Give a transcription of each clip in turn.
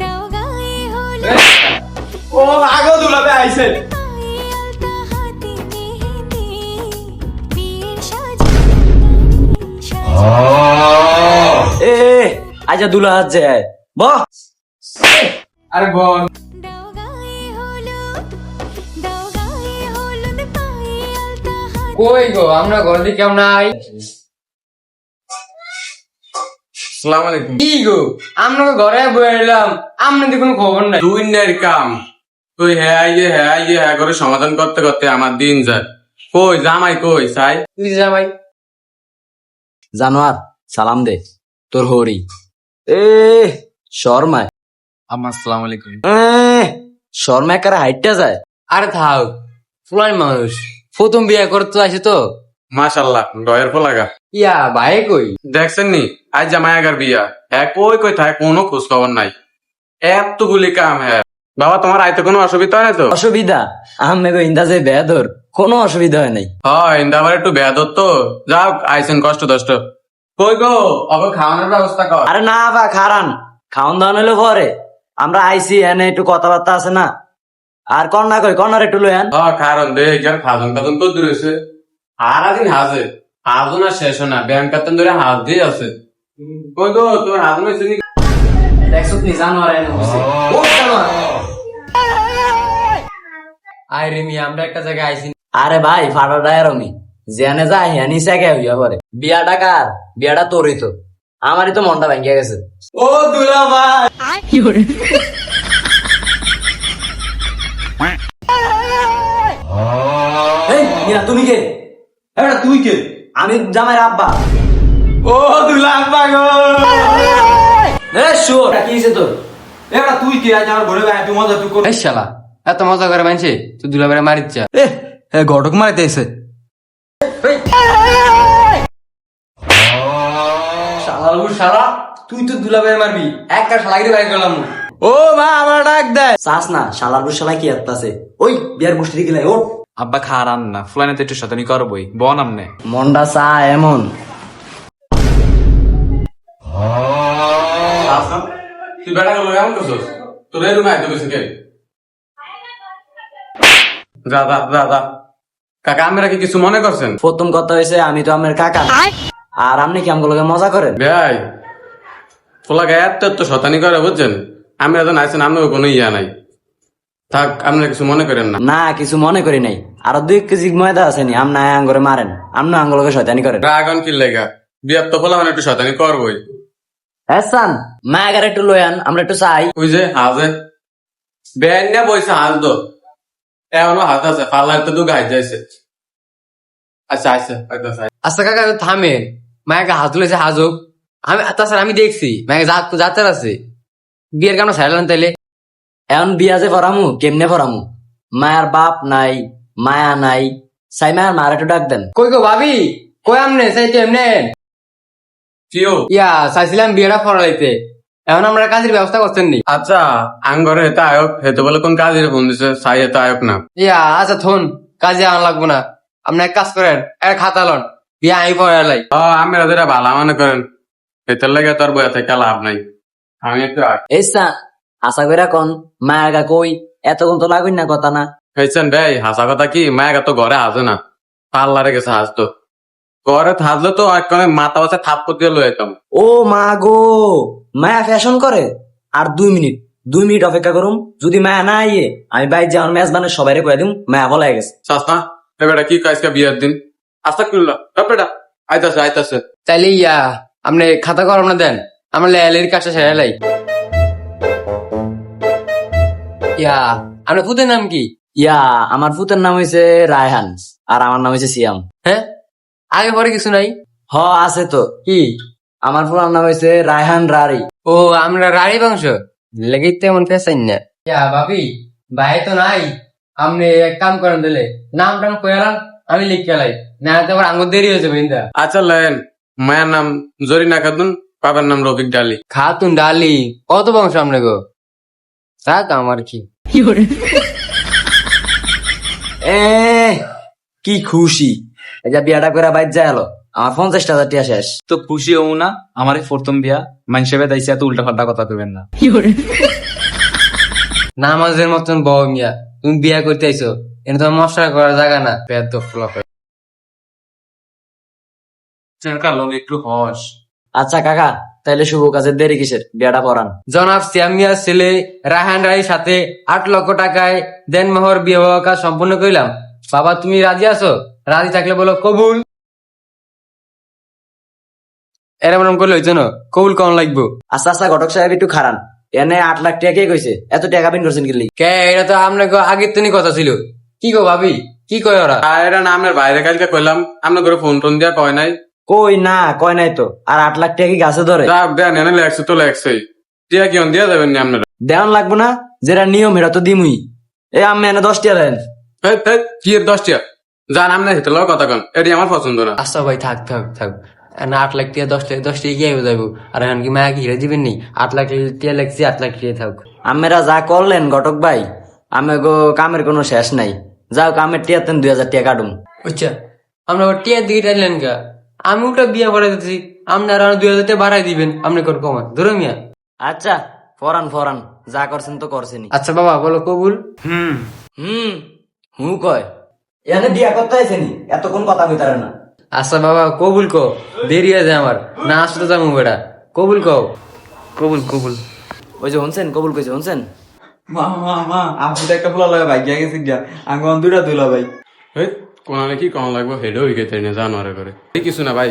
ডাউগায়ে ও আগো দুলাবে আইছে। সাজানো এ আচ্ছা দুলা হাত যায় আরে হাতে কই গো আমরা ঘর দিকে কেমন নাই। সালাম আলাইকুম। কি গো? আমরা ঘরে আপনাদের কোনো খবর নাই। দুই নের কাম। তুই হ্যাঁ ইয়ে হ্যাঁ ইয়ে হ্যাঁ করে সমাধান করতে করতে আমার দিন যায়। কই জামাই কই সাই? তুই জামাই? জানোয়ার সালাম দে। তোর হরি। এ শর্মায়। আম্মা আলাইকুম। এ শর্মা কারা হাইটটা যায়? আরে থাক ফুলানি মানুষ। প্রথম বিয়ে করতে আসে তো। মাশাল্লাহ ডয়ের ফলাগা। ইয়া ভাই কই? দেখছেন নি আজ জামাই আগার বিয়া। হ্যাঁ কই কই থাকে কোনো খোঁজ খবর নাই। এতগুলি কাম হ্যাঁ। বাবা তোমার আইতে কোনো অসুবিধা হয় না তো? অসুবিধা? আহমে গো কোনো অসুবিধা হয় নাই। হয় ইন্দা আবার একটু তো। যাও কষ্ট দষ্ট। কই গো? অগো খাওয়ানোর ব্যবস্থা কর। আরে না বা খারান। খাওন দাওয়ান হলো পরে আমরা আইসি এনে একটু কথাবার্তা আছে না। আর কন্যা কই কন্যার একটু লয়ান হ্যাঁ কারণ দে এখানে খাদন খাদন তো আর আদিন হাজে। আজও না শেষ না ব্যায়াম কাতন ধরে হাত দিয়ে আছে। কই গো তোমার হাত হয়েছে নি দেখছ নি জানোয়ার এনে ও জানোয়ার। আয় রে মিয়া আমরা একটা জায়গায় আইছি। আরে ভাই ফাটাটা এরমি জেনে যায় হেনি সেকে হইয়া পরে বিয়াটা কার? বিয়াটা তোরই তো। আমারই তো মনটা ভাঙ্গিয়া গেছে। ও দুলা ভাই। এই মিরা তুমি কে? তুই কে? আমি জামাই আব্বা। ও দুলা আব্বা গো এ শুয়োর। কি হইছে তোর? এটা তুই কে? আজ আমার ঘরে তুই মজা তুই কর। শালা এত মজা করে মানছে তুই দুলাবেড়ে মারিচ্ছা এ এ ঘটক মারিতে এসে শালা তুই তো দুলাবেড়ে মারবি। এক কাজ লাগিয়ে বাইর করলাম। ও মা আমার ডাক দেয়। চাস না শালার বুসালাই কি আত্মাছে ওই বিয়ার বসতে গেলে ওঠ। আব্বা খারান না। ফুলানে তো একটু শতানি করবই বন আমনে। মন্ডা চা এমন। তুই বেটা গেল কেমন করছিস? তোর এই রুমে আইতে গেছে কে? যা যা যা যা। কাকা আমরা কি কিছু মনে করছেন? প্রথম কথা হয়েছে আমি তো আমার কাকা। আর আপনি কি আমগুলোকে মজা করেন? ভাই ফোলাকে এত এত শতানি করে বুঝছেন? আমি এখন আইসেন আপনার কোনো ইয়া নাই। থাক আপনারা কিছু মনে করেন না। না কিছু মনে করি নাই। আর দুই কেজি ময়দা আছে নি আমনা আঙ্গরে মারেন। আমনা আঙ্গুলোকে শয়তানি করেন। ড্রাগন কি লেগা। বিয়ার তো ফোলা মানে একটু শতানি করবই। হ্যাঁ মা আগার একটু লয়ান আমরা একটু চাই। ওই যে হাজে বেআইন না বইছে হাজ দো এখনও হাত আছে পার্লার তো দু গাই যাইছে। আচ্ছা আচ্ছা আচ্ছা আচ্ছা কাকা থামেন। মায়াকে হাত তুলেছে হাজুক। আমি তাছাড়া আমি দেখছি মায়াকে জাত যাত্রার আছে। বিয়ের কেমন সাইলেন তাইলে। এখন বিয়া যে ফরামু কেমনে ফরামু মায়ার বাপ নাই মায়া নাই। সাই মায়ার মার একটু ডাক দেন। কই গো ভাবি? কই আমনে? সেই কেমনে? কিও ইয়া চাইছিলাম বিয়েটা ফরাইতে এখন আমরা কাজের ব্যবস্থা করছেন নি। আচ্ছা আঙ্গরে হেতে আয়ক হেতে বলে কোন কাজের ফোন দিছে সাই হেতে আয়ক না। ইয়া আচ্ছা থন কাজে আনা লাগবো না। আপনি এক কাজ করেন এক খাতা লন বিয়ে আমি পড়ালাই ও আমি রাজারা ভালো মনে করেন হেতের লেগে তোর বইয়া থেকে লাভ নাই। আমি একটু এই আশা কইরা কন মায়া গা কই এতক্ষণ তো লাগুন না কথা না। হয়েছেন ভাই হাসা কথা কি? মায়ের তো ঘরে হাজে না। পার্লারে গেছে হাজ তো। ঘরে থাকলে তো একখানে মাথা বাসা থাপ দিয়ে লয়ে যেতাম ও মা গো মায়া ফ্যাশন করে? আর দুই মিনিট দুই মিনিট অপেক্ষা করুম যদি মায়া না আইয়ে আমি বাইর যাওয়ার ম্যাচ মানে সবাই কয়ে দিম মায়া বলাই গেছে। সস্তা এ বেটা কি কাজকে বিয়ের দিন? আস্তা করল বেটা আইতাছে আইতাছে। তাইলে ইয়া আপনি খাতা কর না দেন? আমরা লেয়ালের কাজটা সেরে লাই। ইয়া আপনার পুতের নাম কি? ইয়া আমার পুতের নাম হয়েছে রায়হান আর আমার নাম হয়েছে সিয়াম। হ্যাঁ? আগে পরে কিছু নাই? হ আছে তো। কি? আমার পুরার নাম হয়েছে রায়হান রারি। ও আমরা রাড়ি বংশ? লেগে তেমন পেশাই না। ইয়া ভাবি ভাই তো নাই। আপনি এক কাম করেন দিলে নাম টাম কয়ালাম আমি লিখে লাই। না তো আবার আঙ্গুর দেরি হয়েছে বুঝা আচ্ছা লেন মায়ের নাম জরিনা খাতুন বাবার নাম রফিক ডালি। খাতুন ডালি কত বংশ আপনি গো? থাক আমার কি। এ কি খুশি। এই যে বিয়াটা করে বাইর যায় এলো আমার পঞ্চাশ হাজার টিয়া শেষ। তো খুশি হও না আমার এই প্রথম বিয়া। মানুষে বেদাইছে এত উল্টা পাল্টা কথা কইবেন না। নামাজের মতন বউ মিয়া। তুমি বিয়া করতে আইছো এটা তোমার মশলা করার জায়গা না। পেট তো ফ্লপ চেরকার লোক একটু হস। আচ্ছা কাকা তাইলে শুভ কাজের দেরি কিসের? বিয়াটা পড়ান। জনাব সিয়াম মিয়ার ছেলে রাহান রায়ের সাথে আট লক্ষ টাকায় দেন মোহর বিয়ে হওয়া কাজ সম্পূর্ণ করলাম। বাবা তুমি রাজি আছো? রাজি থাকলে বলো কবুল। এরম এরম করলে হইতো না কবুল কেমন লাগবো। আচ্ছা আচ্ছা ঘটক সাহেব একটু খারান এনে আট লাখ টাকা কে কইছে? এত টাকা বিন করছেন কি কে এটা তো আপনাকে আগের দিনই কথা ছিল। কি গো ভাবি? কি কয় ওরা? আর এটা না আপনার বাইরে কালকে কইলাম আপনার করে ফোন টোন দিয়া কয় নাই। কই না কয় নাই তো। আর আট লাখ টাকা কি গাছে ধরে? যা দেন এনে লেখছে তো লেখছেই টিয়া কি দিয়া যাবেন নি আপনারা? দেওয়ান লাগবো না যেটা নিয়ম এটা তো দিমুই। এ আমি এনে দশ টাকা দেন। হেই, হেই, কি এর দশ টিয়া? জান আপনার হেতে লও কথা কন। এটি আমার পছন্দ না। আচ্ছা ভাই থাক থাক থাক। না আট লাখ টিয়া দশ লাখ দশ টাকা গিয়ে যাব আর এখন কি মায়া কি হিরে দিবেন নি? আট লাখ টিয়া লাগছে আট লাখ টিয়া থাক। আমেরা যা করলেন ঘটক ভাই আমি গো কামের কোনো শেষ নাই। যাও কামের টিয়াতেন দুই হাজার টিয়া কাটুম। আচ্ছা আমরা টিয়া দিকে টানলেন কা আমি ওটা বিয়ে করে দিচ্ছি আপনারা দুই হাজার টাকা বাড়াই দিবেন। আপনি কর কমান ধরো মিয়া। আচ্ছা ফরান ফরান। যা করছেন তো করছেনই। আচ্ছা বাবা বলো কবুল। হুম। হুম হু কয়। এনে বিয়া করতে আইসেনি এতক্ষণ কথা কইতারে না। আচ্ছা বাবা কবুল কো দেরি আছে আমার। না আসতে যাব বেটা কবুল কও। কবুল কবুল। ওই যে শুনছেন? কবুল কইছে শুনছেন? মা মা মা। আপনি তো একটা ফুলা লাগা ভাই গিয়া গেছি গিয়া। আমি দুইটা দুলা ভাই। হেই, কোনালে কি কম লাগবো? হেডেও হয়ে গেছে জানোয়ারে করে এই কিছু না ভাই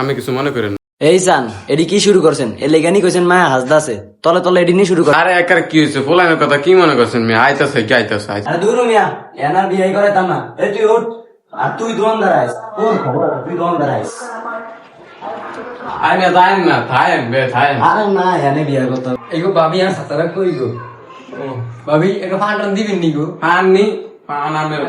আমি কিছু মনে করেন না। এই সান এডি কি শুরু করছেন? এ লেগানি কইছেন মায়া হাসদা আছে। তলে তলে এডি নিয়ে শুরু কর। আরে একার কি হয়েছে পোলানের কথা কি মনে করছেন মেয়ে? আইতাছে কি আইতাছে? আইতাছে। আরে দূর মিয়া এনার বিয়ে করে তাম না। এই তুই উঠ আর তুই দোকান দাঁড়াইস। তোর খবর তুই দোকান দাঁড়াইস। আই না যাইন না থাইন বে থাইন আরে না এনে বিয়ে করতে। এগো ভাবি আর সাতারা কই গো? ও। ভাবি একটা ফান্ডন দিবেন নি গো? পান নি আমের